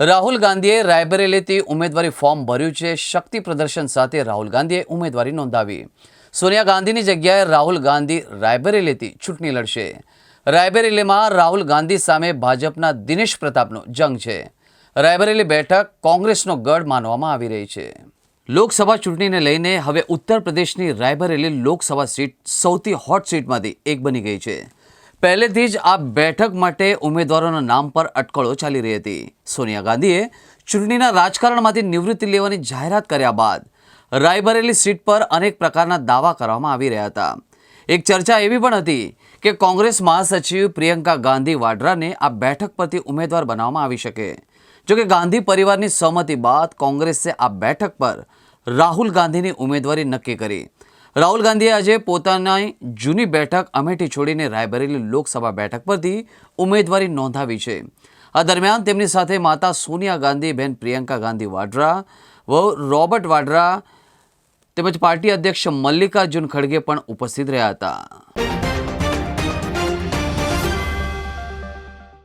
રાહુલ ગાંધીએ રાયબરેલીથી ઉમેદવારી ફોર્મ ભર્યું છે. શક્તિ પ્રદર્શન સાથે રાહુલ ગાંધીએ ઉમેદવારી નોંધાવી. સોનિયા ગાંધીની જગ્યાએ રાહુલ ગાંધી રાયબરેલીથી ચૂંટણી લડશે. રાયબરેલીમાં રાહુલ ગાંધી સામે ભાજપના દિનેશ પ્રતાપનો જંગ છે. રાયબરેલી બેઠક કોંગ્રેસનો ગઢ માનવામાં આવી રહી છે. લોકસભા ચૂંટણીને લઈને હવે ઉત્તર પ્રદેશની રાયબરેલી લોકસભા સીટ સૌથી હોટ સીટમાંથી એક બની ગઈ છે. પહેલેથી જ આ બેઠક માટે ઉમેદવારોના નામ પર અટકળો ચાલી રહી હતી. સોનિયા ગાંધીએ ચૂંટણીના રાજકારણમાંથી નિવૃત્તિ લેવાની જાહેરાત કર્યા બાદ રાયબરેલી સીટ પર અનેક પ્રકારના દાવા કરવામાં આવી રહ્યા હતા. એક ચર્ચા એવી પણ હતી કે કોંગ્રેસ મહાસચિવ પ્રિયંકા ગાંધી વાડ્રાને આ બેઠક પરથી ઉમેદવાર બનાવવામાં આવી શકે. જોકે ગાંધી પરિવારની સહમતિ બાદ કોંગ્રેસે આ બેઠક પર રાહુલ ગાંધીની ઉમેદવારી નક્કી કરી. રાહુલ ગાંધીએ આજે પોતાની જૂની બેઠક અમેઠી છોડીને રાયબરેલી લોકસભા બેઠક પરથી ઉમેદવારી નોંધાવી છે. આ દરમિયાન તેમની સાથે માતા સોનિયા ગાંધી બહેન પ્રિયંકા ગાંધી વાડ્રા, વહુ રોબર્ટ વાડ્રા તેમજ પાર્ટી અધ્યક્ષ મલ્લિકાર્જુન ખડગે પણ ઉપસ્થિત રહ્યા હતા.